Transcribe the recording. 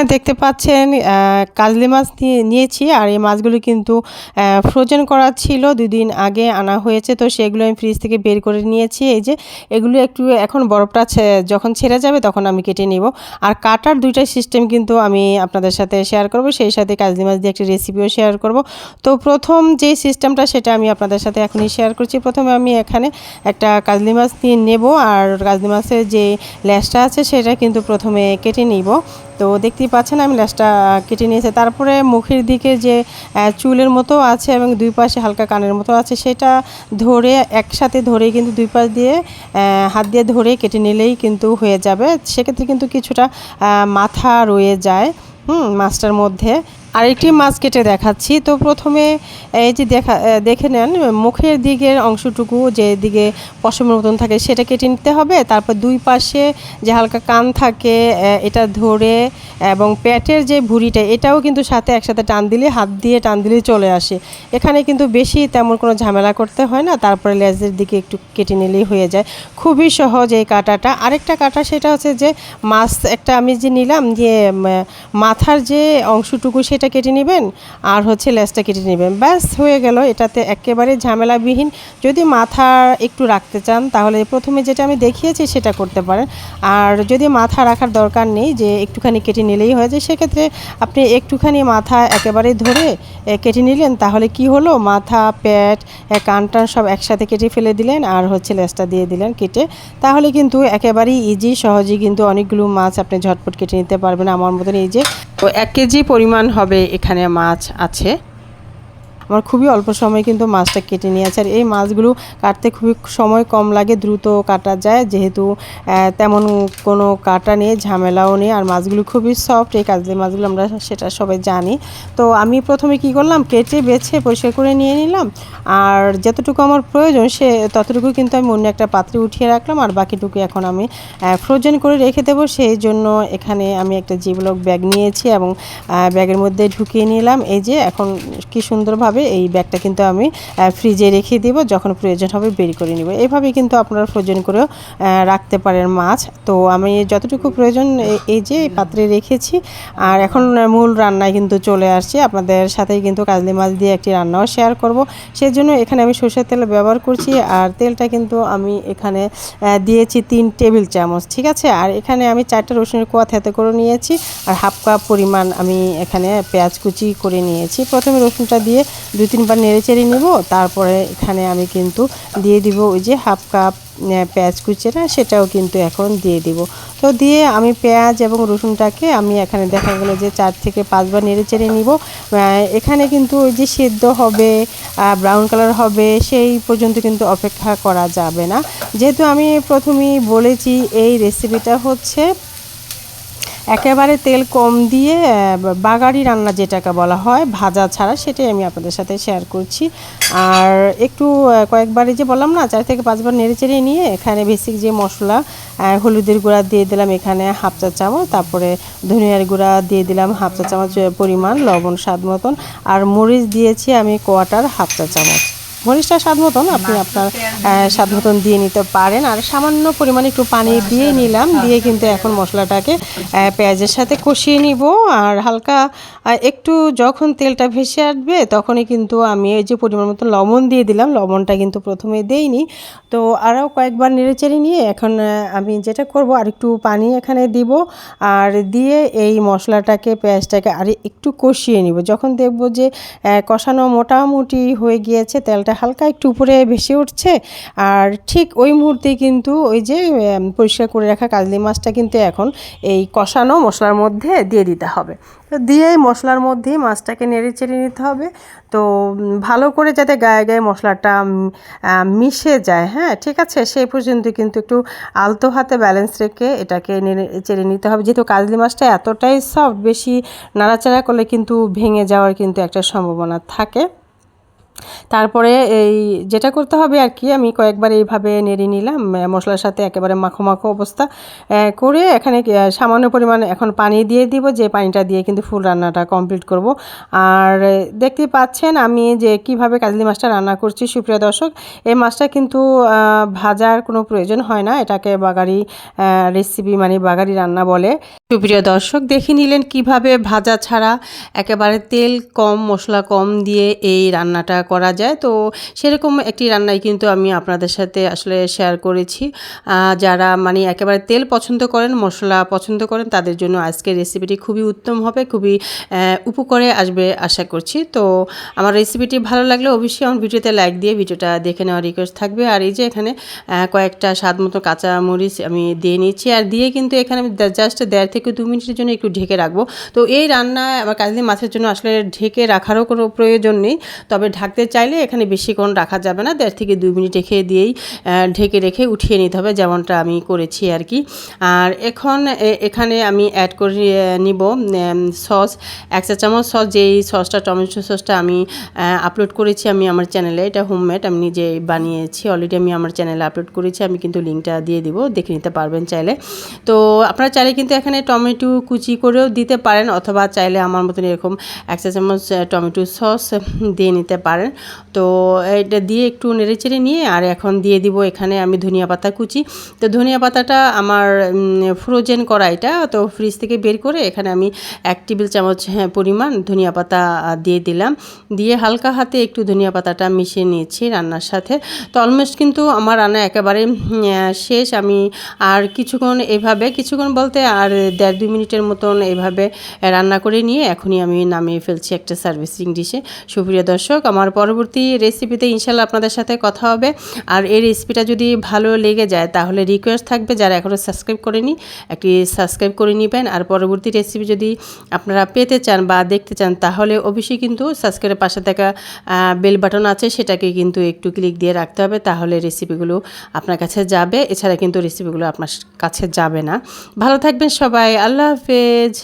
এখানে দেখতে পাচ্ছেন কাজলি মাছ নিয়ে- নিয়েছি আর এই মাছগুলো কিন্তু ফ্রোজেন করা ছিল। দুই দিন আগে আনা হয়েছে, তো সেগুলো আমি ফ্রিজ থেকে বের করে নিয়েছি। এই যে, এগুলো একটু এখন বরফটা যখন ছেড়ে যাবে তখন আমি কেটে নিব। আর কাটার দুইটা সিস্টেম কিন্তু আমি আপনাদের সাথে শেয়ার করব, সেই সাথে কাজলি মাছ দিয়ে একটি রেসিপিও শেয়ার করব। তো প্রথম যে সিস্টেমটা সেটা আমি আপনাদের সাথে এখনই শেয়ার করছি। প্রথমে আমি এখানে একটা কাজলি মাছ নিয়ে নেব, আর কাজলি মাছের যে ল্যাসটা আছে, সেটা কিন্তু প্রথমে কেটে নিব। তো দেখতেই পাচ্ছেন আমি ল্যাসটা কেটে নিয়েছি। তারপরে মুখের দিকে যে চুলের মতো আছে এবং দুই পাশে হালকা কানের মতো আছে, সেটা ধরে একসাথে ধরে কিন্তু দুই পাশ দিয়ে হাত দিয়ে ধরে কেটে নিলেই কিন্তু হয়ে যাবে। সেক্ষেত্রে কিন্তু কিছুটা মাথা রয়ে যায়, হুম, মাছটার মধ্যে। আরেকটি মাছ কেটে দেখাচ্ছি। তো প্রথমে এই যে দেখা দেখে নেন, মুখের দিকের অংশটুকু যে দিকে পশমের মতন থাকে সেটা কেটে নিতে হবে। তারপর দুই পাশে যে হালকা কান থাকে এটা ধরে এবং পেটের যে ভুঁড়িটা, এটাও কিন্তু সাথে একসাথে টান দিলে, হাত দিয়ে টান দিলে চলে আসে। এখানে কিন্তু বেশি তেমন কোনো ঝামেলা করতে হয় না, তারপরে লেজের দিকে একটু কেটে নিলেই হয়ে যায়। খুবই সহজ এই কাটাটা। আরেকটা কাটা সেটা হচ্ছে যে মাছ, একটা আমি যে নিলাম, যে মাথার যে অংশটুকু সেটা কেটে নেবেন আর হচ্ছে লেজটা কেটে নেবেন। ব্যাস হয়ে গেল। এটাতে একেবারে ঝামেলাবিহীন। যদি মাথা একটু রাখতে চান তাহলে প্রথমে যেটা আমি দেখিয়েছি সেটা করতে পারেন। আর যদি মাথা রাখার দরকার নেই যে একটুখানি কেটে নিলেই হয়ে যায় সেক্ষেত্রে আপনি একটুখানি মাথা একেবারে ধরে কেটে নিলেন তাহলে কি হলো? মাথা প্যাট এ, কান টান সব একসাথে কেটে ফেলে দিলেন আর হচ্ছে লেজটা দিয়ে দিলেন কেটে। তাহলে কিন্তু একেবারেই ইজি সহজেই কিন্তু অনেকগুলো মাছ আপনি ঝটপট কেটে নিতে পারবেন। আমার মতন এই যে তো এক কেজি পরিমাণ হবে এখানে মাছ আছে। আমার খুবই অল্প সময় কিন্তু মাছটা কেটে নিয়েছে। আর এই মাছগুলো কাটতে খুবই সময় কম লাগে, দ্রুত কাটা যায়। যেহেতু তেমন কোনো কাটা নেই, ঝামেলাও নেই। আর মাছগুলো খুবই সফট এই কাজলি মাছগুলো আমরা সেটা সবাই জানি। তো আমি প্রথমে কি করলাম, কেটে, বেছে, পরিষ্কার করে নিয়ে নিলাম। আর যতটুকু আমার প্রয়োজন, সে ততটুকু কিন্তু আমি অন্য একটা পাত্রে উঠিয়ে রাখলাম। আর বাকিটুকু এখন আমি ফ্রোজেন করে রেখে দেবো। সেই জন্য এখানে আমি একটা জিবলক ব্যাগ নিয়েছি এবং ব্যাগের মধ্যে ঢুকিয়ে নিলাম। এই যে, এখন কি সুন্দরভাবে এই ব্যাগটা কিন্তু আমি ফ্রিজে রেখে দিব, যখন প্রয়োজন হবে বের করে নিব। এভাবে কিন্তু আপনারা ফ্রোজেন করেও রাখতে পারেন মাছ। তো আমি যতটুকু প্রয়োজন এই যে পাত্রে রেখেছি। আর এখন মূল রান্নায় কিন্তু চলে আসছি। আপনাদের সাথেই কিন্তু কাজলি মাছ দিয়ে একটি রান্নাও শেয়ার করব। সেই জন্য এখানে আমি সরষের তেল ব্যবহার করছি। আর তেলটা কিন্তু আমি এখানে দিয়েছি তিন টেবিল চামচ, ঠিক আছে? আর এখানে আমি চারটে রসুনের কোয়া থেতে করে নিয়েছি। আর হাফ কাপ পরিমাণ আমি এখানে পেঁয়াজ কুচি করে নিয়েছি। প্রথমে রসুনটা দিয়ে দুই তিনবার নেড়ে চেড়ে নিব, তারপরে এখানে আমি কিন্তু দিয়ে দিব ওই যে হাফ কাপ পেঁয়াজ কুচিটা সেটাও কিন্তু এখন দিয়ে দিব। তো দিয়ে আমি পেঁয়াজ এবং রসুনটাকে আমি এখানে দেখা গেলো যে চার থেকে পাঁচবার নেড়ে চেড়ে নিব। এখানে কিন্তু ওই যে সেদ্ধ হবে ব্রাউন কালার হবে, সেই পর্যন্ত কিন্তু অপেক্ষা করা যাবে না। যেহেতু আমি প্রথমেই বলেছি এই রেসিপিটা হচ্ছে একেবারে তেল কম দিয়ে বাগাড়ি রান্না যেটাকে বলা হয় ভাজা ছাড়া সেটাই আমি আপনাদের সাথে শেয়ার করছি। আর একটু আহ, কয়েকবার এই যে বললাম না চার থেকে পাঁচবার নেড়ে চেড়ে নিয়ে এখানে বেসিক যে মশলা হলুদের গুঁড়া দিয়ে দিলাম এখানে হাফ চা চামচ তারপরে ধনিয়ার গুঁড়া দিয়ে দিলাম হাফ চা চামচ পরিমাণ লবণ স্বাদ মতন আর মরিচ দিয়েছি আমি কোয়াটার হাফ চা চামচ। মরিচটা স্বাদ মতন আপনি আপনার স্বাদ মতন দিয়ে নিতে পারেন। আর সামান্য পরিমাণে একটু পানি দিয়ে নিলাম দিয়ে কিন্তু এখন মশলাটাকে পেঁয়াজের সাথে কষিয়ে নিব। আর হালকা একটু যখন তেলটা ভেসে আসবে তখনই কিন্তু আমি ওই যে পরিমাণ মতো লবণ দিয়ে দিলাম লবণটা কিন্তু প্রথমে দেইনি। তো আরও কয়েকবার নেড়েচেড়ে নিয়ে এখন আমি যেটা করব আর একটু পানি এখানে দিব আর দিয়ে এই মশলাটাকে, পেঁয়াজটাকে আর একটু কষিয়ে নিব। যখন দেখব যে কষানো মোটামুটি হয়ে গিয়েছে, তেলটা হালকা একটু উপরে ভেসে উঠছে আর ঠিক ওই মুহূর্তে কিন্তু ওই যে পরিষ্কার করে রাখা কাজলি মাছটা কিন্তু এখন এই কষানো মশলার মধ্যে দিয়ে দিতে হবে। তো দিয়ে মশলার মধ্যেই মাছটাকে নেড়ে চেড়ে নিতে হবে। তো ভালো করে যাতে গায়ে গায়ে মশলাটা মিশে যায় হ্যাঁ ঠিক আছে? সেই পর্যন্ত কিন্তু একটু আলতো হাতে ব্যালেন্স রেখে এটাকে চেড়ে নিতে হবে। যেহেতু কাজলি মাছটা এতটাই সফট বেশি নাড়াচাড়া করলে কিন্তু ভেঙে যাওয়ার কিন্তু একটা সম্ভাবনা থাকে। তারপরে এই যেটা করতে হবে আর কি, আমি কয়েকবার এইভাবে নেড়ে নিলাম মশলার সাথে একেবারে মাখো মাখো অবস্থা করে এখানে সামান্য পরিমাণ এখন পানি দিয়ে দিব, যে পানিটা দিয়ে কিন্তু ফুল রান্নাটা কমপ্লিট করব। আর দেখতে পাচ্ছেন আমি যে কীভাবে কাজলি মাছটা রান্না করছি, সুপ্রিয় দর্শক, এই মাছটা কিন্তু ভাজার কোনো প্রয়োজন হয় না, এটাকে বাগারি রেসিপি মানে বাগারি রান্না বলে। সুপ্রিয় দর্শক, দেখে নিলেন কীভাবে ভাজা ছাড়া একেবারে তেল কম, মশলা কম দিয়ে এই রান্নাটা করা যায়। তো সেরকম একটি রান্নাই কিন্তু আমি আপনাদের সাথে আসলে শেয়ার করেছি। যারা মানে একেবারে তেল পছন্দ করেন, মশলা পছন্দ করেন, তাদের জন্য আজকের রেসিপিটি খুবই উত্তম হবে, খুবই উপকারে আসবে আশা করছি। তো আমার রেসিপিটি ভালো লাগলে অবশ্যই আমার ভিডিওতে লাইক দিয়ে ভিডিওটা দেখে নেওয়ার রিকোয়েস্ট থাকবে। আর এই যে এখানে কয়েকটা স্বাদ মতো কাঁচা মরিচ আমি দিয়ে নিচ্ছি। আর দিয়ে কিন্তু এখানে আমি জাস্ট দেড় থেকে দু মিনিটের জন্য একটু ঢেকে রাখব। তো এই রান্না আমার কাজলি মাছের জন্য আসলে ঢেকে রাখারও কোনো প্রয়োজন নেই। তবে ঢাকতে চাইলে এখানে বেশিক্ষণ রাখা যাবে না। দেড় থেকে দুই মিনিট রেখে দিয়েই ঢেকে রেখে উঠিয়ে নিতে হবে যেমনটা আমি করেছি আর কি। আর এখন এখানে আমি অ্যাড করে নিব সস এক চা চামচ সস যেই সসটা টমেটো সসটা আমি আপলোড করেছি আমি আমার চ্যানেলে এটা হোমমেড আমি নিজে বানিয়েছি। অলরেডি আমি আমার চ্যানেলে আপলোড করেছি। আমি কিন্তু লিঙ্কটা দিয়ে দিব, দেখে নিতে পারবেন চাইলে। তো আপনারা চাইলে কিন্তু এখানে টমেটো কুচি করেও দিতে পারেন অথবা চাইলে আমার মতন এরকম এক চা চামচ টমেটো সস দিয়ে নিতে পারেন। তো এটা দিয়ে একটু নেড়েচেড়ে নিয়ে আর এখন দিয়ে দিব এখানে আমি ধনিয়া পাতা কুচি। তো ধনিয়া পাতাটা আমার ফ্রোজেন করা এটা। তো ফ্রিজ থেকে বের করে এখানে আমি এক টেবিল চামচ হ্যাঁ, পরিমাণ ধনিয়া পাতা দিয়ে দিলাম। দিয়ে হালকা হাতে একটু ধনিয়া পাতাটা মিশিয়ে নিয়েছি রান্নার সাথে। তো অলমোস্ট কিন্তু আমার রান্না একেবারে শেষ। আমি আর কিছুক্ষণ এভাবে কিছুক্ষণ বলতে আর দেড় দুই মিনিটের মতন এভাবে রান্না করে নিয়ে এখনই আমি নামিয়ে ফেলছি একটা সার্ভিসিং ডিশে সুপ্রিয় দর্শক, আমার পরবর্তী রেসিপিতে ইনশাল্লাহ আপনাদের সাথে কথা হবে। আর এই রেসিপিটা যদি ভালো লেগে যায়, তাহলে রিকোয়েস্ট থাকবে যারা এখনও সাবস্ক্রাইব করেনি, একটি সাবস্ক্রাইব করে নেবেন। আর পরবর্তী রেসিপি যদি আপনারা পেতে চান বা দেখতে চান, তাহলে অবশ্যই কিন্তু সাবস্ক্রাইবের পাশে থাকা বেল বাটন আছে, সেটাকে কিন্তু একটু ক্লিক দিয়ে রাখতে হবে, তাহলে রেসিপিগুলো আপনার কাছে যাবে। এছাড়া কিন্তু রেসিপিগুলো আপনার কাছে যাবে না। ভালো থাকবেন সবাই। আল্লাহ হাফেজ।